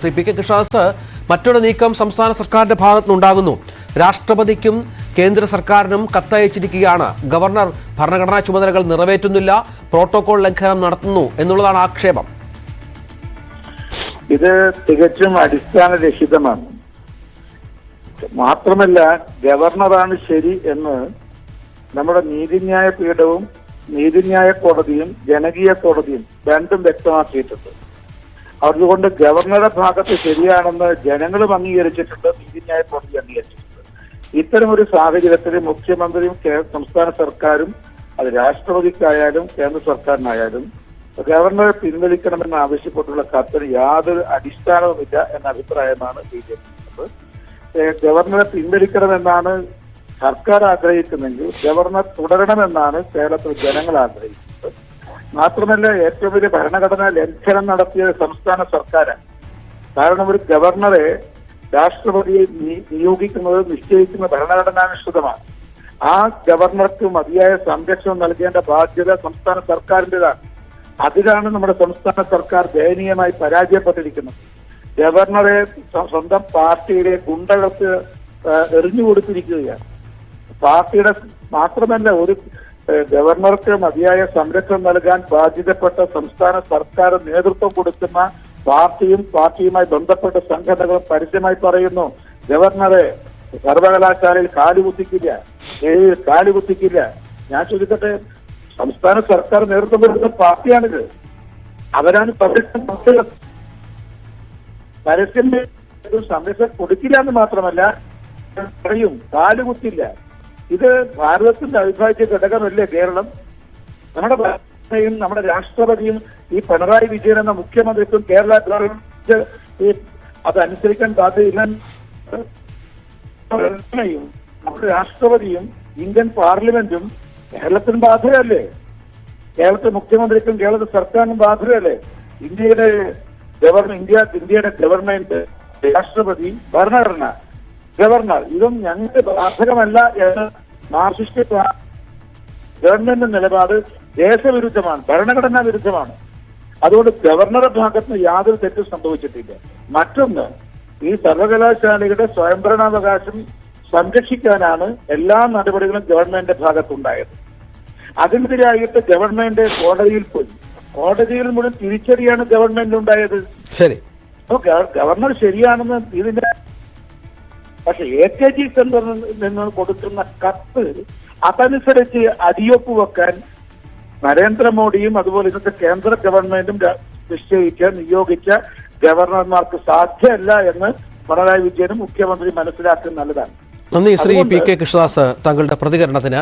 Shri P K Krishnadas മറ്റൊരു നീക്കം സംസ്ഥാന സർക്കാരിന്റെ ഭാഗത്തുനിന്നുണ്ടാകുന്നു രാഷ്ട്രപതിക്കും കേന്ദ്ര സർക്കാരിനും കത്തയച്ചിരിക്കുകയാണ്. ഗവർണർ ഭരണഘടനാ ചുമതലകൾ നിറവേറ്റുന്നില്ല പ്രോട്ടോകോൾ ലംഘനം നടത്തുന്നു എന്നുള്ളതാണ് ആക്ഷേപം. ഇത് തികച്ചും അടിസ്ഥാനരഹിതമാണ്. മാത്രമല്ല ഗവർണറാണ് ശരി എന്ന് നമ്മുടെ നീതിന്യായ പീഠവും നീതിന്യായ കോടതിയും ജനകീയ കോടതിയും രണ്ടും വ്യക്തമാക്കിയിട്ടുണ്ട്. അതുകൊണ്ട് ഗവർണറുടെ ഭാഗത്ത് ശരിയാണെന്ന് ജനങ്ങളും അംഗീകരിച്ചിട്ടുണ്ട് നീതിന്യായ കോടതി അംഗീകരിച്ചിട്ടുണ്ട്. ഒരു സാഹചര്യത്തിൽ മുഖ്യമന്ത്രിയും സംസ്ഥാന സർക്കാരും അത് രാഷ്ട്രപതിക്കായാലും കേന്ദ്ര സർക്കാരിനായാലും ഗവർണറെ പിൻവലിക്കണമെന്ന് ആവശ്യപ്പെട്ടുള്ള കത്തിന് യാതൊരു അടിസ്ഥാനവുമില്ല എന്ന അഭിപ്രായമാണ് ബി ജെ പി ഗവർണറെ പിൻവലിക്കണമെന്നാണ് സർക്കാർ ആഗ്രഹിക്കുന്നെങ്കിൽ ഗവർണർ തുടരണമെന്നാണ് കേരളത്തിൽ ജനങ്ങൾ ആഗ്രഹിക്കുന്നത്. മാത്രമല്ല ഏറ്റവും വലിയ ഭരണഘടനാ ലംഘനം നടത്തിയത് സംസ്ഥാന സർക്കാരാണ്. കാരണം ഒരു ഗവർണറെ രാഷ്ട്രപതിയെ നിയോഗിക്കുന്നത് നിശ്ചയിക്കുന്ന ഭരണഘടനാനുസൃതമാണ് ആ ഗവർണർക്ക് മതിയായ സംരക്ഷണം നൽകേണ്ട ബാധ്യത സംസ്ഥാന സർക്കാരിന്റെതാണ്. അതിലാണ് നമ്മുടെ സംസ്ഥാന സർക്കാർ ദയനീയമായി പരാജയപ്പെട്ടിരിക്കുന്നത്. ഗവർണറെ സ്വന്തം പാർട്ടിയുടെ ഗുണ്ടകൾക്ക് എറിഞ്ഞു കൊടുത്തിരിക്കുകയാണ് പാർട്ടിയുടെ മാത്രമല്ല ഒരു ഗവർണർക്ക് മതിയായ സംരക്ഷണം നൽകാൻ ബാധ്യതപ്പെട്ട സംസ്ഥാന സർക്കാർ നേതൃത്വം കൊടുക്കുന്ന പാർട്ടിയും പാർട്ടിയുമായി ബന്ധപ്പെട്ട സംഘടനകളും പരസ്യമായി പറയുന്നു ഗവർണറെ സർവകലാശാലയിൽ കാലുകുത്തിക്കില്ല ഏഴിൽ കാലുകുത്തിക്കില്ല ഞാൻ ചോദിക്കട്ടെ സംസ്ഥാന സർക്കാർ നേതൃത്വം കൊടുക്കുന്ന പാർട്ടിയാണിത്. അവരാണ് പരസ്യം. പരസ്യം സംരക്ഷണം കൊടുക്കില്ല എന്ന് മാത്രമല്ല പറയും കാലുകുത്തില്ല ഇത് ഭാരതത്തിന്റെ അവിഭാജ്യ ഘടകമല്ലേ കേരളം? നമ്മുടെ ഭരണയും നമ്മുടെ രാഷ്ട്രപതിയും ഈ പിണറായി വിജയൻ എന്ന മുഖ്യമന്ത്രിക്കും കേരള ഗവൺമെന്റ് ഈ അതനുസരിക്കാൻ സാധ്യതയില്ല. നമ്മുടെ രാഷ്ട്രപതിയും ഇന്ത്യൻ പാർലമെന്റും കേരളത്തിന് ബാധ്യതയല്ലേ കേരളത്തിലെ മുഖ്യമന്ത്രിക്കും കേരള സർക്കാരിനും ബാധ്യതയല്ലേ ഇന്ത്യയുടെ ഗവർണർ ഇന്ത്യ ഇന്ത്യയുടെ ഗവൺമെന്റ് രാഷ്ട്രപതി ഭരണഘടന ഗവർണർ ഇതും ഞങ്ങൾക്ക് ബാധകമല്ല എന്ന് മാർക്സിസ്റ്റ് പാ- ഗവൺമെന്റ് നിലപാട് ദേശവിരുദ്ധമാണ് ഭരണഘടനാ വിരുദ്ധമാണ്. അതുകൊണ്ട് ഗവർണറുടെ ഭാഗത്ത് യാതൊരു തെറ്റും സംഭവിച്ചിട്ടില്ല. മറ്റൊന്ന് ഈ സർവകലാശാലയുടെ സ്വയംഭരണാവകാശം സംരക്ഷിക്കാനാണ് എല്ലാ നടപടികളും ഗവൺമെന്റിന്റെ ഭാഗത്തുണ്ടായത്. അതിനെതിരായിട്ട് ഗവൺമെന്റ് കോടതിയിൽ പോയി. കോടതിയിൽ മുഴുവൻ തിരിച്ചടിയാണ് ഗവൺമെന്റ് ഉണ്ടായത് ശരി. അപ്പൊ ഗവർണർ ശരിയാണെന്ന് ഇതിന്റെ പക്ഷെ എ കെ ജി സെന്ററിൽ നിന്ന് കൊടുക്കുന്ന കത്ത് അതനുസരിച്ച് അടിയൊപ്പ് വെക്കാൻ നരേന്ദ്രമോദിയും അതുപോലെ ഇന്നത്തെ കേന്ദ്ര ഗവൺമെന്റും നിശ്ചയിച്ച നിയോഗിച്ച ഗവർണർമാർക്ക് സാധ്യമല്ല എന്ന് പിണറായി വിജയനും മുഖ്യമന്ത്രി മനസ്സിലാക്കുന്നത് നല്ലതാണ്. നന്ദി ശ്രീ പി കെ കൃഷ്ണദാസ് താങ്കളുടെ പ്രതികരണത്തിന്.